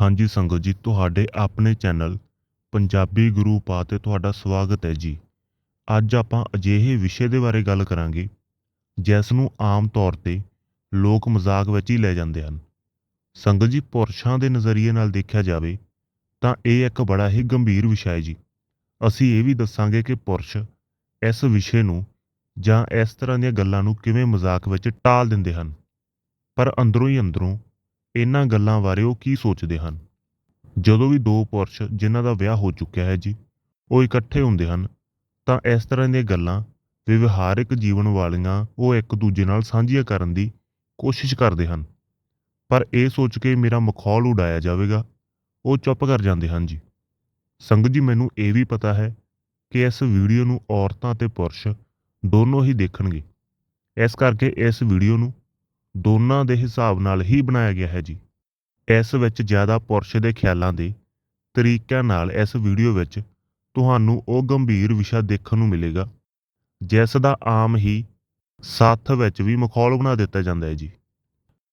ਹਾਂਜੀ ਸੰਗਤ ਜੀ, ਤੁਹਾਡੇ ਆਪਣੇ ਚੈਨਲ ਪੰਜਾਬੀ ਗੁਰੂ ਪਾ ਤੇ ਤੁਹਾਡਾ ਸਵਾਗਤ ਹੈ ਜੀ। ਅੱਜ ਆਪਾਂ ਅਜਿਹੇ ਵਿਸ਼ੇ ਦੇ ਬਾਰੇ ਗੱਲ ਕਰਾਂਗੇ, ਜਿਸ ਨੂੰ ਆਮ ਤੌਰ ਤੇ ਲੋਕ ਮਜ਼ਾਕ ਵਿੱਚ ਹੀ ਲੈ ਜਾਂਦੇ ਹਨ। ਸੰਗਤ ਜੀ, ਪੁਰਸ਼ਾਂ ਦੇ ਨਜ਼ਰੀਏ ਨਾਲ ਦੇਖਿਆ ਜਾਵੇ ਤਾਂ ਇਹ ਇੱਕ ਬੜਾ ਹੀ ਗੰਭੀਰ ਵਿਸ਼ਾ ਹੈ ਜੀ। ਅਸੀਂ ਇਹ ਵੀ ਦੱਸਾਂਗੇ ਕਿ ਪੁਰਸ਼ ਇਸ ਵਿਸ਼ੇ ਨੂੰ ਜਾਂ ਇਸ ਤਰ੍ਹਾਂ ਦੀਆਂ ਗੱਲਾਂ ਨੂੰ ਕਿਵੇਂ ਮਜ਼ਾਕ ਵਿੱਚ ਟਾਲ ਦਿੰਦੇ ਹਨ। ਪਰ ਅੰਦਰੋਂ ਹੀ ਅੰਦਰੋਂ ਇਹਨਾਂ ਗੱਲਾਂ ਬਾਰੇ ਉਹ ਕੀ ਸੋਚਦੇ ਹਨ? ਜਦੋਂ ਵੀ ਦੋ ਪੁਰਸ਼ ਜਿਨ੍ਹਾਂ ਦਾ ਵਿਆਹ ਹੋ ਚੁੱਕਿਆ ਹੈ ਜੀ, ਉਹ ਇਕੱਠੇ ਹੁੰਦੇ ਹਨ, ਤਾਂ ਇਸ ਤਰ੍ਹਾਂ ਦੀਆਂ ਗੱਲਾਂ ਵਿਵਹਾਰਿਕ ਜੀਵਨ ਵਾਲੀਆਂ ਉਹ ਇੱਕ ਦੂਜੇ ਨਾਲ ਸਾਂਝੀਆਂ ਕਰਨ ਦੀ ਕੋਸ਼ਿਸ਼ ਕਰਦੇ ਹਨ। ਪਰ ਇਹ ਸੋਚ ਕੇ ਮੇਰਾ ਮਖੌਲ ਉਡਾਇਆ ਜਾਵੇਗਾ, ਉਹ ਚੁੱਪ ਕਰ ਜਾਂਦੇ ਹਨ ਜੀ। ਸੰਗਤ ਜੀ, ਮੈਨੂੰ ਇਹ ਵੀ ਪਤਾ ਹੈ ਕਿ ਇਸ ਵੀਡੀਓ ਨੂੰ ਔਰਤਾਂ ਤੇ ਪੁਰਸ਼ ਦੋਨੋਂ ਹੀ ਦੇਖਣਗੇ। ਇਸ ਕਰਕੇ ਇਸ ਵੀਡੀਓ ਨੂੰ ਦੋਨਾਂ ਦੇ ਹਿਸਾਬ ਨਾਲ ਹੀ ਬਣਾਇਆ ਗਿਆ ਹੈ ਜੀ। ਇਸ ਵਿੱਚ ਜ਼ਿਆਦਾ ਪੁਰਸ਼ ਦੇ ਖਿਆਲਾਂ ਦੇ ਤਰੀਕਿਆਂ ਨਾਲ ਇਸ ਵੀਡੀਓ ਵਿੱਚ ਤੁਹਾਨੂੰ ਉਹ ਗੰਭੀਰ ਵਿਸ਼ਾ ਦੇਖਣ ਨੂੰ ਮਿਲੇਗਾ, ਜਿਸ ਦਾ ਆਮ ਹੀ ਸਾਥ ਵਿੱਚ ਵੀ ਮਖੌਲ ਬਣਾ ਦਿੱਤਾ ਜਾਂਦਾ ਹੈ ਜੀ।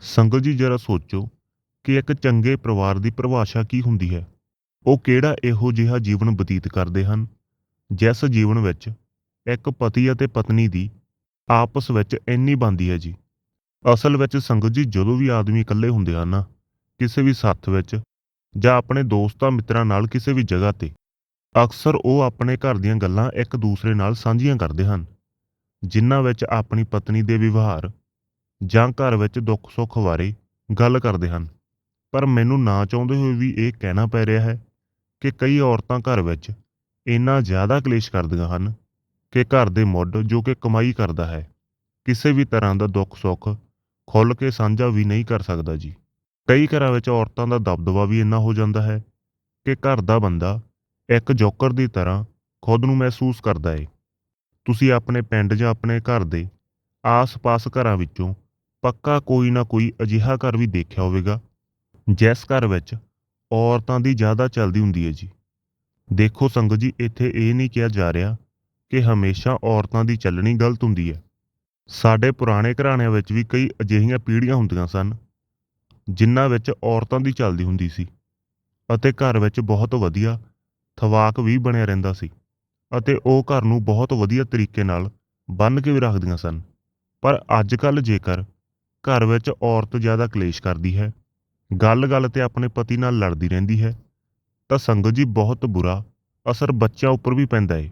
ਸੰਗਤ ਜੀ, ਜਰਾ ਸੋਚੋ ਕਿ ਇੱਕ ਚੰਗੇ ਪਰਿਵਾਰ ਦੀ ਪਰਿਭਾਸ਼ਾ ਕੀ ਹੁੰਦੀ ਹੈ? ਉਹ ਕਿਹੜਾ ਇਹੋ ਜਿਹਾ ਜੀਵਨ ਬਤੀਤ ਕਰਦੇ ਹਨ, ਜਿਸ ਜੀਵਨ ਵਿੱਚ ਇੱਕ ਪਤੀ ਅਤੇ ਪਤਨੀ ਦੀ ਆਪਸ ਵਿੱਚ ਇੰਨੀ ਬਣਦੀ ਹੈ ਜੀ? ਅਸਲ ਵਿੱਚ ਸੰਗਤ ਜੀ ਜਦੋਂ ਵੀ ਆਦਮੀ ਇਕੱਲੇ ਹੁੰਦੇ ਹਨ ਨਾ, ਕਿਸੇ ਵੀ ਸੱਥ ਵਿੱਚ ਜਾਂ ਆਪਣੇ ਦੋਸਤਾਂ ਮਿੱਤਰਾਂ ਨਾਲ ਕਿਸੇ ਵੀ ਜਗ੍ਹਾ ਤੇ, ਅਕਸਰ ਉਹ ਆਪਣੇ ਘਰ ਦੀਆਂ ਗੱਲਾਂ ਇੱਕ ਦੂਸਰੇ ਨਾਲ ਸਾਂਝੀਆਂ ਕਰਦੇ ਹਨ, ਜਿਨ੍ਹਾਂ ਵਿੱਚ ਆਪਣੀ ਪਤਨੀ ਦੇ ਵਿਵਹਾਰ ਜਾਂ ਘਰ ਵਿੱਚ ਦੁੱਖ ਸੁੱਖ ਬਾਰੇ ਗੱਲ ਕਰਦੇ ਹਨ। ਪਰ ਮੈਨੂੰ ਨਾ ਚਾਹੁੰਦੇ ਹੋਏ ਵੀ ਇਹ ਕਹਿਣਾ ਪੈ ਰਿਹਾ ਹੈ ਕਿ ਕਈ ਔਰਤਾਂ ਘਰ ਵਿੱਚ ਇੰਨਾ ਜ਼ਿਆਦਾ ਕਲੇਸ਼ ਕਰਦੀਆਂ ਹਨ ਕਿ ਘਰ ਦੇ ਮੁੱਢ ਜੋ ਕਿ ਕਮਾਈ ਕਰਦਾ ਹੈ, ਕਿਸੇ ਵੀ ਤਰ੍ਹਾਂ ਦਾ ਦੁੱਖ ਸੁੱਖ ਖੁੱਲ੍ਹ ਕੇ ਸਾਂਝਾ ਵੀ ਨਹੀਂ ਕਰ ਸਕਦਾ ਜੀ। ਕਈ ਘਰਾਂ ਵਿੱਚ ਔਰਤਾਂ ਦਾ ਦਬਦਬਾ ਵੀ ਇੰਨਾ ਹੋ ਜਾਂਦਾ ਹੈ ਕਿ ਘਰ ਦਾ ਬੰਦਾ ਇੱਕ ਜੋਕਰ ਦੀ ਤਰ੍ਹਾਂ ਖੁਦ ਨੂੰ ਮਹਿਸੂਸ ਕਰਦਾ ਏ। ਤੁਸੀਂ ਆਪਣੇ ਪਿੰਡ ਜਾਂ ਆਪਣੇ ਘਰ ਦੇ ਆਸ-ਪਾਸ ਘਰਾਂ ਵਿੱਚੋਂ ਪੱਕਾ ਕੋਈ ਨਾ ਕੋਈ ਅਜਿਹਾ ਘਰ ਵੀ ਦੇਖਿਆ ਹੋਵੇਗਾ, ਜਿਸ ਘਰ ਵਿੱਚ ਔਰਤਾਂ ਦੀ ਜ਼ਿਆਦਾ ਚੱਲਦੀ ਹੁੰਦੀ ਹੈ ਜੀ। ਦੇਖੋ ਸੰਗਤ ਜੀ, ਇੱਥੇ ਇਹ ਨਹੀਂ ਕਿਹਾ ਜਾ ਰਿਹਾ ਕਿ ਹਮੇਸ਼ਾ ਔਰਤਾਂ ਦੀ ਚੱਲਣੀ ਗਲਤ ਹੁੰਦੀ ਹੈ ਸਾਡੇ ਪੁਰਾਣੇ ਘਰਾਣਿਆਂ ਵਿੱਚ ਵੀ ਕਈ ਅਜਿਹੀਆਂ ਪੀੜ੍ਹੀਆਂ ਹੁੰਦੀਆਂ ਸਨ, ਜਿਨ੍ਹਾਂ ਵਿੱਚ ਔਰਤਾਂ ਦੀ ਚੱਲਦੀ ਹੁੰਦੀ ਸੀ ਅਤੇ ਘਰ ਵਿੱਚ ਬਹੁਤ ਵਧੀਆ ਥਵਾਕ ਵੀ ਬਣਿਆ ਰਹਿੰਦਾ ਸੀ ਅਤੇ ਉਹ ਘਰ ਨੂੰ ਬਹੁਤ ਵਧੀਆ ਤਰੀਕੇ ਨਾਲ ਬੰਨ੍ਹ ਕੇ ਵੀ ਰੱਖਦੀਆਂ ਸਨ। ਪਰ ਅੱਜ ਕੱਲ੍ਹ ਜੇਕਰ ਘਰ ਵਿੱਚ ਔਰਤ ਜ਼ਿਆਦਾ ਕਲੇਸ਼ ਕਰਦੀ ਹੈ, ਗੱਲ-ਗੱਲ ਤੇ ਆਪਣੇ ਪਤੀ ਨਾਲ ਲੜਦੀ ਰਹਿੰਦੀ ਹੈ, ਤਾਂ ਸੰਗਤ ਜੀ ਬਹੁਤ ਬੁਰਾ ਅਸਰ ਬੱਚਿਆਂ ਉੱਪਰ ਵੀ ਪੈਂਦਾ ਏ।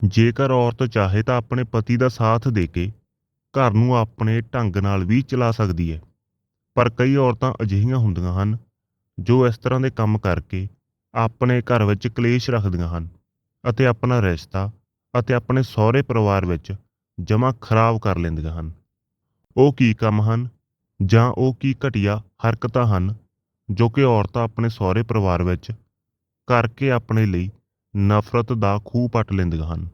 ਜੇਕਰ ਔਰਤ ਚਾਹੇ ਤਾਂ ਆਪਣੇ ਪਤੀ ਦਾ ਸਾਥ ਦੇ ਕੇ ਘਰ ਨੂੰ ਆਪਣੇ ਢੰਗ ਨਾਲ ਵੀ ਚਲਾ ਸਕਦੀ ਹੈ। ਪਰ ਕਈ ਔਰਤਾਂ ਅਜਿਹੀਆਂ ਹੁੰਦੀਆਂ ਹਨ, ਜੋ ਇਸ ਤਰ੍ਹਾਂ ਦੇ ਕੰਮ ਕਰਕੇ ਆਪਣੇ ਘਰ ਵਿੱਚ ਕਲੇਸ਼ ਰੱਖਦੀਆਂ ਹਨ ਅਤੇ ਆਪਣਾ ਰਿਸ਼ਤਾ ਅਤੇ ਆਪਣੇ ਸਹੁਰੇ ਪਰਿਵਾਰ ਵਿੱਚ ਜਮਾ ਖਰਾਬ ਕਰ ਲੈਂਦੀਆਂ ਹਨ। ਉਹ ਕੀ ਕੰਮ ਹਨ ਜਾਂ ਉਹ ਕੀ ਘਟੀਆ ਹਰਕਤਾਂ ਹਨ ਜੋ ਕਿ ਔਰਤਾਂ ਆਪਣੇ ਸਹੁਰੇ ਪਰਿਵਾਰ ਵਿੱਚ ਕਰਕੇ ਆਪਣੇ ਲਈ ਨਫ਼ਰਤ ਦਾ ਖੂਹ ਪੱਟ ਲੈਂਦੀਆਂ ਹਨ?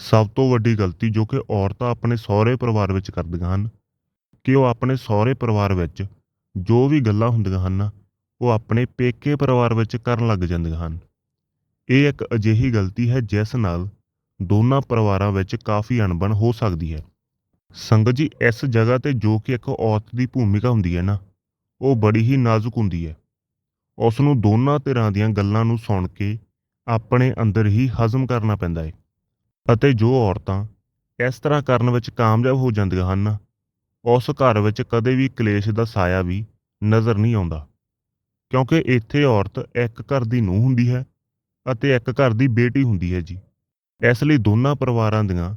ਸਭ ਤੋਂ ਵੱਡੀ ਗਲਤੀ ਜੋ ਕਿ ਔਰਤਾਂ ਆਪਣੇ ਸਹੁਰੇ ਪਰਿਵਾਰ ਵਿੱਚ ਕਰਦੀਆਂ ਹਨ, ਕਿ ਉਹ ਆਪਣੇ ਸਹੁਰੇ ਪਰਿਵਾਰ ਵਿੱਚ ਜੋ ਵੀ ਗੱਲਾਂ ਹੁੰਦੀਆਂ ਹਨ, ਉਹ ਆਪਣੇ ਪੇਕੇ ਪਰਿਵਾਰ ਵਿੱਚ ਕਰਨ ਲੱਗ ਜਾਂਦੀਆਂ ਹਨ। ਇਹ ਇੱਕ ਅਜਿਹੀ ਗਲਤੀ ਹੈ ਜਿਸ ਨਾਲ ਦੋਨਾਂ ਪਰਿਵਾਰਾਂ ਵਿੱਚ ਕਾਫੀ ਅਣਬਣ ਹੋ ਸਕਦੀ ਹੈ। ਸੰਗਤ ਜੀ, ਇਸ ਜਗ੍ਹਾ ਤੇ ਜੋ ਕਿ ਇੱਕ ਔਰਤ ਦੀ ਭੂਮਿਕਾ ਹੁੰਦੀ ਹੈ ਨਾ, ਉਹ ਬੜੀ ਹੀ ਨਾਜ਼ੁਕ ਹੁੰਦੀ ਹੈ। ਉਸ ਨੂੰ ਦੋਨਾਂ ਧਿਰਾਂ ਦੀਆਂ ਗੱਲਾਂ ਨੂੰ ਸੁਣ ਕੇ ਆਪਣੇ ਅੰਦਰ ਹੀ ਹਜ਼ਮ ਕਰਨਾ ਪੈਂਦਾ ਹੈ। ਅਤੇ ਜੋ ਔਰਤਾਂ ਇਸ ਤਰ੍ਹਾਂ ਕਰਨ ਵਿੱਚ ਕਾਮਯਾਬ ਹੋ ਜਾਂਦੀਆਂ ਹਨ, ਉਸ ਘਰ ਵਿੱਚ ਕਦੇ ਵੀ ਕਲੇਸ਼ ਦਾ ਸਾਇਆ ਵੀ ਨਜ਼ਰ ਨਹੀਂ ਆਉਂਦਾ। ਕਿਉਂਕਿ ਇੱਥੇ ਔਰਤ ਇੱਕ ਘਰ ਦੀ ਨੂੰਹ ਹੁੰਦੀ ਹੈ ਅਤੇ ਇੱਕ ਘਰ ਦੀ ਬੇਟੀ ਹੁੰਦੀ ਹੈ ਜੀ। ਇਸ ਲਈ ਦੋਨਾਂ ਪਰਿਵਾਰਾਂ ਦੀਆਂ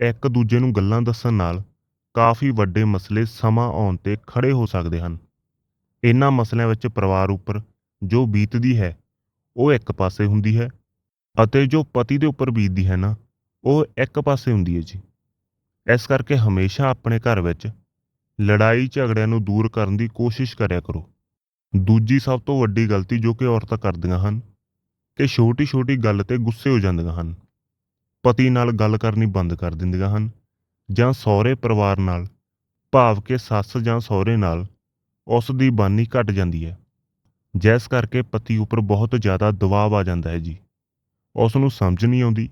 ਇੱਕ ਦੂਜੇ ਨੂੰ ਗੱਲਾਂ ਦੱਸਣ ਨਾਲ ਕਾਫੀ ਵੱਡੇ ਮਸਲੇ ਸਮਾਂ ਆਉਣ ਤੇ ਖੜੇ ਹੋ ਸਕਦੇ ਹਨ। ਇਹਨਾਂ ਮਸਲਿਆਂ ਵਿੱਚ ਪਰਿਵਾਰ ਉੱਪਰ ਜੋ ਬੀਤਦੀ ਹੈ, ਉਹ ਇੱਕ ਪਾਸੇ ਹੁੰਦੀ ਹੈ ਅਤੇ ਜੋ ਪਤੀ ਦੇ ਉੱਪਰ ਬੀਤਦੀ ਹੈ ਨਾ ਉਹ ਇੱਕ ਪਾਸੇ ਹੁੰਦੀ ਹੈ ਜੀ। ਇਸ ਕਰਕੇ ਹਮੇਸ਼ਾ ਆਪਣੇ ਘਰ ਵਿੱਚ ਲੜਾਈ ਝਗੜਿਆਂ ਨੂੰ ਦੂਰ ਕਰਨ ਦੀ ਕੋਸ਼ਿਸ਼ ਕਰਿਆ ਕਰੋ। ਦੂਜੀ ਸਭ ਤੋਂ ਵੱਡੀ ਗਲਤੀ ਜੋ ਕਿ ਔਰਤਾਂ ਕਰਦੀਆਂ ਹਨ, ਕਿ ਛੋਟੀ-ਛੋਟੀ ਗੱਲ ਤੇ ਗੁੱਸੇ ਹੋ ਜਾਂਦੀਆਂ ਹਨ। ਪਤੀ ਨਾਲ ਗੱਲ ਕਰਨੀ ਬੰਦ ਕਰ ਦਿੰਦੀਆਂ ਹਨ ਜਾਂ ਸਹੁਰੇ ਪਰਿਵਾਰ ਨਾਲ, ਭਾਵ ਕਿ ਸੱਸ ਜਾਂ ਸਹੁਰੇ ਨਾਲ ਉਸ ਦੀ ਬਾਨੀ ਘਟ ਜਾਂਦੀ ਹੈ। ਜਿਸ ਕਰਕੇ ਪਤੀ ਉੱਪਰ ਬਹੁਤ ਜ਼ਿਆਦਾ ਦਬਾਅ ਆ ਜਾਂਦਾ ਹੈ ਜੀ। ਉਸ ਨੂੰ ਸਮਝ ਨਹੀਂ ਆਉਂਦੀ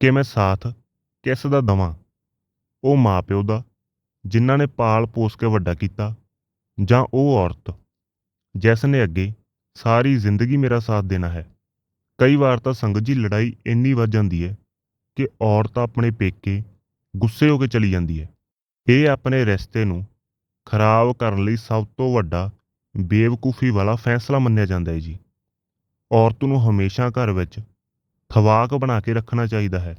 ਕਿ ਮੈਂ ਸਾਥ ਕਿਸ ਦਾ ਦਵਾਂ? ਉਹ ਮਾਪਿਓ ਦਾ, ਜਿਨ੍ਹਾਂ ਨੇ ਪਾਲ ਪੋਸ ਕੇ ਵੱਡਾ ਕੀਤਾ, ਜਾਂ ਉਹ ਔਰਤ, ਜਿਸ ਨੇ ਅੱਗੇ ਸਾਰੀ ਜ਼ਿੰਦਗੀ ਮੇਰਾ ਸਾਥ ਦੇਣਾ ਹੈ? ਕਈ ਵਾਰ ਤਾਂ ਸੰਗਤ ਜੀ ਲੜਾਈ ਇੰਨੀ ਵੱਧ ਜਾਂਦੀ ਹੈ ਕਿ ਔਰਤ ਆਪਣੇ ਪੇਕੇ ਗੁੱਸੇ ਹੋ ਕੇ ਚਲੀ ਜਾਂਦੀ ਹੈ। ਇਹ ਆਪਣੇ ਰਿਸ਼ਤੇ ਨੂੰ ਖਰਾਬ ਕਰਨ ਲਈ ਸਭ ਤੋਂ ਵੱਡਾ ਬੇਵਕੂਫੀ ਵਾਲਾ ਫੈਸਲਾ ਮੰਨਿਆ ਜਾਂਦਾ ਹੈ ਜੀ। ਔਰਤ ਨੂੰ ਹਮੇਸ਼ਾ ਘਰ ਵਿੱਚ ਖਵਾਕ ਬਣਾ ਕੇ ਰੱਖਣਾ ਚਾਹੀਦਾ ਹੈ।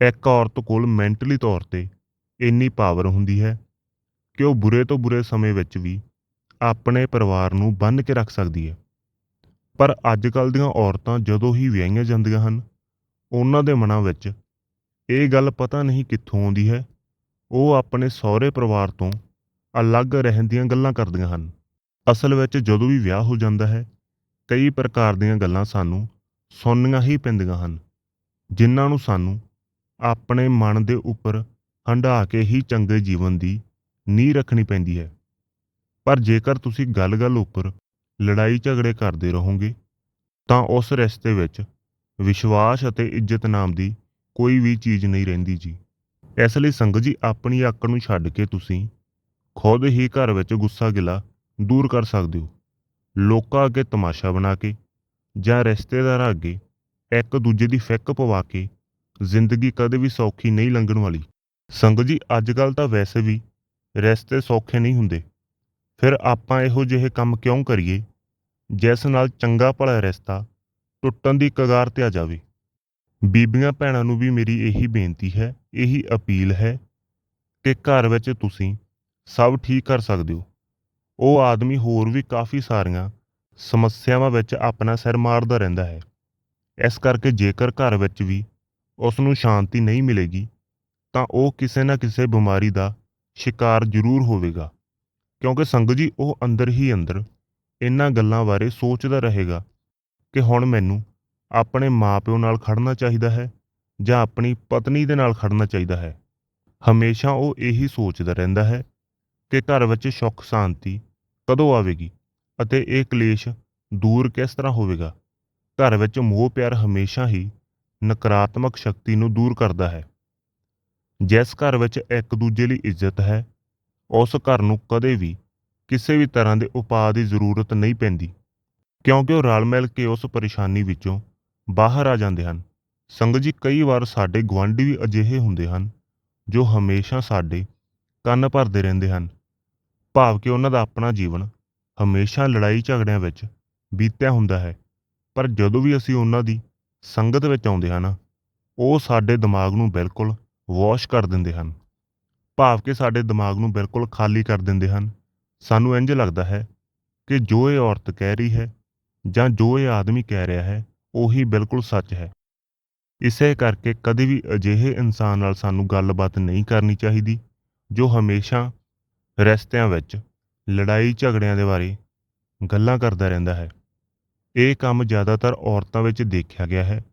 ਇੱਕ ਔਰਤ ਕੋਲ ਮੈਂਟਲੀ ਤੌਰ ਤੇ ਇੰਨੀ ਪਾਵਰ ਹੁੰਦੀ ਹੈ ਕਿ ਉਹ ਬੁਰੇ ਤੋਂ ਬੁਰੇ ਸਮੇਂ ਵਿੱਚ ਵੀ ਆਪਣੇ ਪਰਿਵਾਰ ਨੂੰ ਬੰਨ੍ਹ ਕੇ ਰੱਖ ਸਕਦੀ ਹੈ। ਪਰ ਅੱਜ ਕੱਲ੍ਹ ਦੀਆਂ ਔਰਤਾਂ ਜਦੋਂ ਹੀ ਵਿਆਹੀਆਂ ਜਾਂਦੀਆਂ ਹਨ, ਉਹਨਾਂ ਦੇ ਮਨਾਂ ਵਿੱਚ ਇਹ ਗੱਲ ਪਤਾ ਨਹੀਂ ਕਿੱਥੋਂ ਆਉਂਦੀ ਹੈ। ਉਹ ਆਪਣੇ ਸਹੁਰੇ ਪਰਿਵਾਰ ਤੋਂ ਅਲੱਗ ਰਹਿਣ ਦੀਆਂ ਗੱਲਾਂ ਕਰਦੀਆਂ ਹਨ। ਅਸਲ ਵਿੱਚ ਜਦੋਂ ਵੀ ਵਿਆਹ ਹੋ ਜਾਂਦਾ ਹੈ, ਕਈ ਪ੍ਰਕਾਰ ਦੀਆਂ ਗੱਲਾਂ ਸਾਨੂੰ ਸੁਣਨੀਆਂ ਹੀ ਪੈਂਦੀਆਂ ਹਨ, ਜਿਨ੍ਹਾਂ ਨੂੰ ਸਾਨੂੰ ਆਪਣੇ ਮਨ ਦੇ ਉੱਪਰ ਹੰਢਾ ਕੇ ਹੀ ਚੰਗੇ ਜੀਵਨ ਦੀ ਨੀਂਹ ਰੱਖਣੀ ਪੈਂਦੀ ਹੈ। ਪਰ ਜੇਕਰ ਤੁਸੀਂ ਗੱਲ-ਗੱਲ ਉੱਪਰ ਲੜਾਈ ਝਗੜੇ ਕਰਦੇ ਰਹੋਗੇ, ਤਾਂ ਉਸ ਰਿਸ਼ਤੇ ਵਿੱਚ ਵਿਸ਼ਵਾਸ ਅਤੇ ਇੱਜ਼ਤ ਨਾਮ ਦੀ ਕੋਈ ਵੀ ਚੀਜ਼ ਨਹੀਂ ਰਹਿੰਦੀ ਜੀ। ਇਸ ਲਈ ਸੰਗਤ ਜੀ, ਆਪਣੀ ਅੱਕ ਨੂੰ ਛੱਡ ਕੇ ਤੁਸੀਂ ਖੁਦ ਹੀ ਘਰ ਵਿੱਚ ਗੁੱਸਾ ਗਿਲਾ ਦੂਰ ਕਰ ਸਕਦੇ ਹੋ। ਲੋਕਾਂ ਅੱਗੇ ਤਮਾਸ਼ਾ ਬਣਾ ਕੇ ਜਾਂ ਰਿਸ਼ਤੇਦਾਰਾਂ ਅੱਗੇ ਇੱਕ ਦੂਜੇ ਦੀ ਫਿੱਕ ਪਵਾ ਕੇ ਜ਼ਿੰਦਗੀ ਕਦੇ ਵੀ ਸੌਖੀ ਨਹੀਂ ਲੰਘਣ ਵਾਲੀ। ਸੰਗਤ ਜੀ ਅੱਜ ਕੱਲ ਤਾਂ ਵੈਸੇ ਵੀ ਰਿਸ਼ਤੇ ਸੌਖੇ ਨਹੀਂ ਹੁੰਦੇ। ਫਿਰ ਆਪਾਂ ਇਹੋ ਜਿਹੇ ਕੰਮ ਕਿਉਂ ਕਰੀਏ ਜਿਸ ਨਾਲ ਚੰਗਾ ਭਲਾ ਰਿਸ਼ਤਾ ਟੁੱਟਣ ਦੀ ਕਗਾਰ ਤੇ ਆ ਜਾਵੇ? ਬੀਬੀਆਂ ਭੈਣਾਂ ਨੂੰ ਵੀ ਮੇਰੀ ਇਹੀ ਬੇਨਤੀ ਹੈ, ਇਹੀ ਅਪੀਲ ਹੈ ਕਿ ਘਰ ਵਿੱਚ ਤੁਸੀਂ ਸਭ ਠੀਕ ਕਰ ਸਕਦੇ ਹੋ। ਉਹ ਆਦਮੀ ਹੋਰ ਵੀ ਕਾਫੀ ਸਾਰੀਆਂ ਸਮੱਸਿਆਵਾਂ ਵਿੱਚ ਆਪਣਾ ਸਿਰ ਮਾਰਦਾ ਰਹਿੰਦਾ ਹੈ। ਇਸ ਕਰਕੇ ਜੇਕਰ ਘਰ ਵਿੱਚ ਵੀ ਉਸ ਨੂੰ ਸ਼ਾਂਤੀ ਨਹੀਂ ਮਿਲੇਗੀ, ਤਾਂ ਉਹ ਕਿਸੇ ਨਾ ਕਿਸੇ ਬਿਮਾਰੀ ਦਾ ਸ਼ਿਕਾਰ ਜ਼ਰੂਰ ਹੋਵੇਗਾ। ਕਿਉਂਕਿ ਸੰਗਤ ਜੀ, ਉਹ ਅੰਦਰ ਹੀ ਅੰਦਰ ਇਹਨਾਂ ਗੱਲਾਂ ਬਾਰੇ ਸੋਚਦਾ ਰਹੇਗਾ ਕਿ ਹੁਣ ਮੈਨੂੰ ਆਪਣੇ ਮਾਪਿਓ ਨਾਲ ਖੜਨਾ ਚਾਹੀਦਾ ਹੈ ਜਾਂ ਆਪਣੀ ਪਤਨੀ ਦੇ ਨਾਲ ਖੜਨਾ ਚਾਹੀਦਾ ਹੈ। ਹਮੇਸ਼ਾ ਉਹ ਇਹੀ ਸੋਚਦਾ ਰਹਿੰਦਾ ਹੈ ਕਿ ਘਰ ਵਿੱਚ ਸੁੱਖ ਸ਼ਾਂਤੀ ਕਦੋਂ ਆਵੇਗੀ। ਅਤੇ ਇਹ ਕਲੇਸ਼ ਦੂਰ ਕਿਸ ਤਰ੍ਹਾਂ ਹੋਵੇਗਾ? ਘਰ ਵਿੱਚ ਮੋਹ ਪਿਆਰ ਹਮੇਸ਼ਾ ਹੀ ਨਕਾਰਾਤਮਕ ਸ਼ਕਤੀ ਨੂੰ ਦੂਰ ਕਰਦਾ ਹੈ। ਜਿਸ ਘਰ ਵਿੱਚ ਇੱਕ ਦੂਜੇ ਲਈ ਇੱਜ਼ਤ ਹੈ, ਉਸ ਘਰ ਨੂੰ ਕਦੇ ਵੀ ਕਿਸੇ ਵੀ ਤਰ੍ਹਾਂ ਦੇ ਉਪਾਅ ਦੀ ਜ਼ਰੂਰਤ ਨਹੀਂ ਪੈਂਦੀ, ਕਿਉਂਕਿ ਉਹ ਰਲ ਮਿਲ ਕੇ ਉਸ ਪਰੇਸ਼ਾਨੀ ਵਿੱਚੋਂ ਬਾਹਰ ਆ ਜਾਂਦੇ ਹਨ। ਸੰਗਤ ਜੀ, ਕਈ ਵਾਰ ਸਾਡੇ ਗੁਆਂਢੀ ਵੀ ਅਜਿਹੇ ਹੁੰਦੇ ਹਨ, ਜੋ ਹਮੇਸ਼ਾ ਸਾਡੇ ਕੰਨ ਭਰਦੇ ਰਹਿੰਦੇ ਹਨ। ਭਾਵ ਕਿ ਉਹਨਾਂ ਦਾ ਆਪਣਾ ਜੀਵਨ ਹਮੇਸ਼ਾ ਲੜਾਈ ਝਗੜਿਆਂ ਵਿੱਚ ਬੀਤਿਆ ਹੁੰਦਾ ਹੈ। ਪਰ ਜਦੋਂ ਵੀ ਅਸੀਂ ਉਹਨਾਂ ਦੀ ਸੰਗਤ ਵਿੱਚ ਆਉਂਦੇ ਹਨ ਉਹ ਸਾਡੇ ਦਿਮਾਗ ਨੂੰ ਬਿਲਕੁਲ ਵਾਸ਼ ਕਰ ਦਿੰਦੇ ਹਨ। ਭਾਵ ਕਿ ਸਾਡੇ ਦਿਮਾਗ ਨੂੰ ਬਿਲਕੁਲ ਖਾਲੀ ਕਰ ਦਿੰਦੇ ਹਨ। ਸਾਨੂੰ ਇੰਜ ਲੱਗਦਾ ਹੈ ਕਿ ਜੋ ਇਹ ਔਰਤ ਕਹਿ ਰਹੀ ਹੈ ਜਾਂ ਜੋ ਇਹ ਆਦਮੀ ਕਹਿ ਰਿਹਾ ਹੈ, ਉਹੀ ਬਿਲਕੁਲ ਸੱਚ ਹੈ। ਇਸੇ ਕਰਕੇ ਕਦੇ ਵੀ ਅਜਿਹੇ ਇਨਸਾਨ ਨਾਲ ਸਾਨੂੰ ਗੱਲਬਾਤ ਨਹੀਂ ਕਰਨੀ ਚਾਹੀਦੀ, ਜੋ ਹਮੇਸ਼ਾ ਰਸਤਿਆਂ ਵਿੱਚ ਲੜਾਈ ਝਗੜਿਆਂ ਦੇ ਬਾਰੇ ਗੱਲਾਂ ਕਰਦਾ ਰਹਿੰਦਾ ਹੈ। ਇਹ ਕੰਮ ਜ਼ਿਆਦਾਤਰ ਔਰਤਾਂ ਵਿੱਚ ਦੇਖਿਆ ਗਿਆ ਹੈ।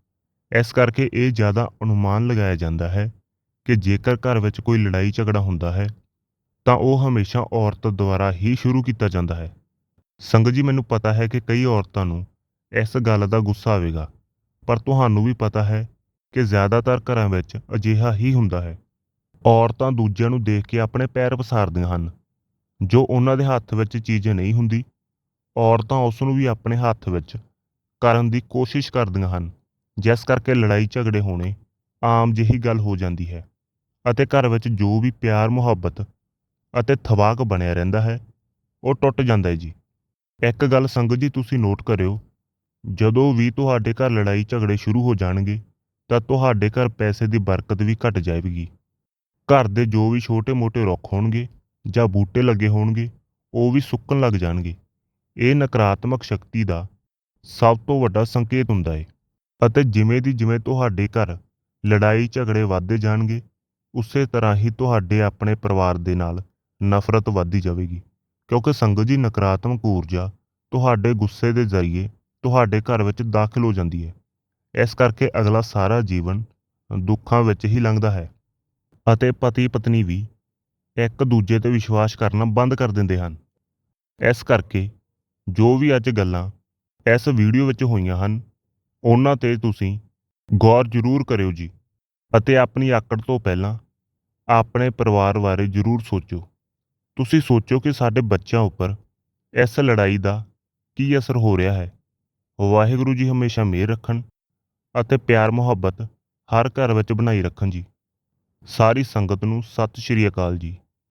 ਇਸ ਕਰਕੇ ਇਹ ਜ਼ਿਆਦਾ ਅਨੁਮਾਨ ਲਗਾਇਆ ਜਾਂਦਾ ਹੈ ਕਿ ਜੇਕਰ ਘਰ ਵਿੱਚ ਕੋਈ ਲੜਾਈ ਝਗੜਾ ਹੁੰਦਾ ਹੈ, ਤਾਂ ਉਹ ਹਮੇਸ਼ਾ ਔਰਤ ਦੁਆਰਾ ਹੀ ਸ਼ੁਰੂ ਕੀਤਾ ਜਾਂਦਾ ਹੈ। ਸੰਗਤ ਜੀ, ਮੈਨੂੰ ਪਤਾ ਹੈ ਕਿ ਕਈ ਔਰਤਾਂ ਨੂੰ ਇਸ ਗੱਲ ਦਾ ਗੁੱਸਾ ਆਵੇਗਾ, ਪਰ ਤੁਹਾਨੂੰ ਵੀ ਪਤਾ ਹੈ ਕਿ ਜ਼ਿਆਦਾਤਰ ਘਰਾਂ ਵਿੱਚ ਅਜਿਹਾ ਹੀ ਹੁੰਦਾ ਹੈ। ਔਰਤਾਂ ਦੂਜਿਆਂ ਨੂੰ ਦੇਖ ਕੇ ਆਪਣੇ ਪੈਰ ਪਸਾਰਦੀਆਂ ਹਨ। ਜੋ ਉਹਨਾਂ ਦੇ ਹੱਥ ਵਿੱਚ ਚੀਜ਼ ਨਹੀਂ ਹੁੰਦੀ, ਔਰਤਾਂ ਉਸ ਨੂੰ ਵੀ ਆਪਣੇ ਹੱਥ ਵਿੱਚ ਕਰਨ ਦੀ ਕੋਸ਼ਿਸ਼ ਕਰਦੀਆਂ ਹਨ। ਜਿਸ ਕਰਕੇ ਲੜਾਈ ਝਗੜੇ ਹੋਣੇ ਆਮ ਜਿਹੀ ਗੱਲ ਹੋ ਜਾਂਦੀ ਹੈ ਅਤੇ ਘਰ ਵਿੱਚ ਜੋ ਵੀ ਪਿਆਰ, ਮੁਹੱਬਤ ਅਤੇ ਥਵਾਕ ਬਣਿਆ ਰਹਿੰਦਾ ਹੈ, ਉਹ ਟੁੱਟ ਜਾਂਦਾ ਹੈ ਜੀ। ਇੱਕ ਗੱਲ ਸੰਗਤ ਜੀ ਤੁਸੀਂ ਨੋਟ ਕਰਿਓ, ਜਦੋਂ ਵੀ ਤੁਹਾਡੇ ਘਰ ਲੜਾਈ ਝਗੜੇ ਸ਼ੁਰੂ ਹੋ ਜਾਣਗੇ, ਤਾਂ ਤੁਹਾਡੇ ਘਰ ਪੈਸੇ ਦੀ ਬਰਕਤ ਵੀ ਘਟ ਜਾਵੇਗੀ। ਘਰ ਦੇ ਜੋ ਵੀ ਛੋਟੇ-ਮੋਟੇ ਰੁੱਖ ਹੋਣਗੇ ਜਾਂ ਬੂਟੇ ਲੱਗੇ ਹੋਣਗੇ, ਉਹ ਵੀ ਸੁੱਕਣ ਲੱਗ ਜਾਣਗੇ। ਇਹ ਨਕਾਰਾਤਮਕ ਸ਼ਕਤੀ ਦਾ ਸਭ ਤੋਂ ਵੱਡਾ ਸੰਕੇਤ ਹੁੰਦਾ ਹੈ ਅਤੇ ਜਿਵੇਂ ਦੀ ਜਿਵੇਂ ਤੁਹਾਡੇ ਘਰ ਲੜਾਈ ਝਗੜੇ ਵੱਧਦੇ ਜਾਣਗੇ, ਉਸੇ ਤਰ੍ਹਾਂ ਹੀ ਤੁਹਾਡੇ ਆਪਣੇ ਪਰਿਵਾਰ ਦੇ ਨਾਲ ਨਫ਼ਰਤ ਵੱਧਦੀ ਜਾਵੇਗੀ। ਕਿਉਂਕਿ ਸੰਗਤ ਜੀ ਨਕਾਰਾਤਮਕ ਊਰਜਾ ਤੁਹਾਡੇ ਗੁੱਸੇ ਦੇ ਜ਼ਰੀਏ ਤੁਹਾਡੇ ਘਰ ਵਿੱਚ ਦਾਖਲ ਹੋ ਜਾਂਦੀ ਹੈ ਇਸ ਕਰਕੇ ਅਗਲਾ ਸਾਰਾ ਜੀਵਨ ਦੁੱਖਾਂ ਵਿੱਚ ਹੀ ਲੰਘਦਾ ਹੈ ਅਤੇ ਪਤੀ ਪਤਨੀ ਵੀ ਇੱਕ ਦੂਜੇ ਤੇ ਵਿਸ਼ਵਾਸ ਕਰਨਾ ਬੰਦ ਕਰ ਦਿੰਦੇ ਹਨ। ਇਸ ਕਰਕੇ ਜੋ ਵੀ ਅੱਜ ਗੱਲਾਂ ਇਸ ਵੀਡੀਓ ਵਿੱਚ ਹੋਈਆਂ ਹਨ, ਉਹਨਾਂ ਤੇ ਤੁਸੀਂ ਗੌਰ ਜ਼ਰੂਰ ਕਰਿਓ ਜੀ ਅਤੇ ਆਪਣੀ ਆਕੜ ਤੋਂ ਪਹਿਲਾਂ ਆਪਣੇ ਪਰਿਵਾਰ ਬਾਰੇ ਜ਼ਰੂਰ ਸੋਚੋ। ਤੁਸੀਂ ਸੋਚੋ ਕਿ ਸਾਡੇ ਬੱਚਿਆਂ ਉੱਪਰ ਇਸ ਲੜਾਈ ਦਾ ਕੀ ਅਸਰ ਹੋ ਰਿਹਾ ਹੈ। ਵਾਹਿਗੁਰੂ ਜੀ ਹਮੇਸ਼ਾ ਮਿਹਰ ਰੱਖਣ ਅਤੇ ਪਿਆਰ ਮੁਹੱਬਤ ਹਰ ਘਰ ਵਿੱਚ ਬਣਾਈ ਰੱਖਣ ਜੀ। ਸਾਰੀ ਸੰਗਤ ਨੂੰ ਸਤਿ ਸ਼੍ਰੀ ਅਕਾਲ ਜੀ।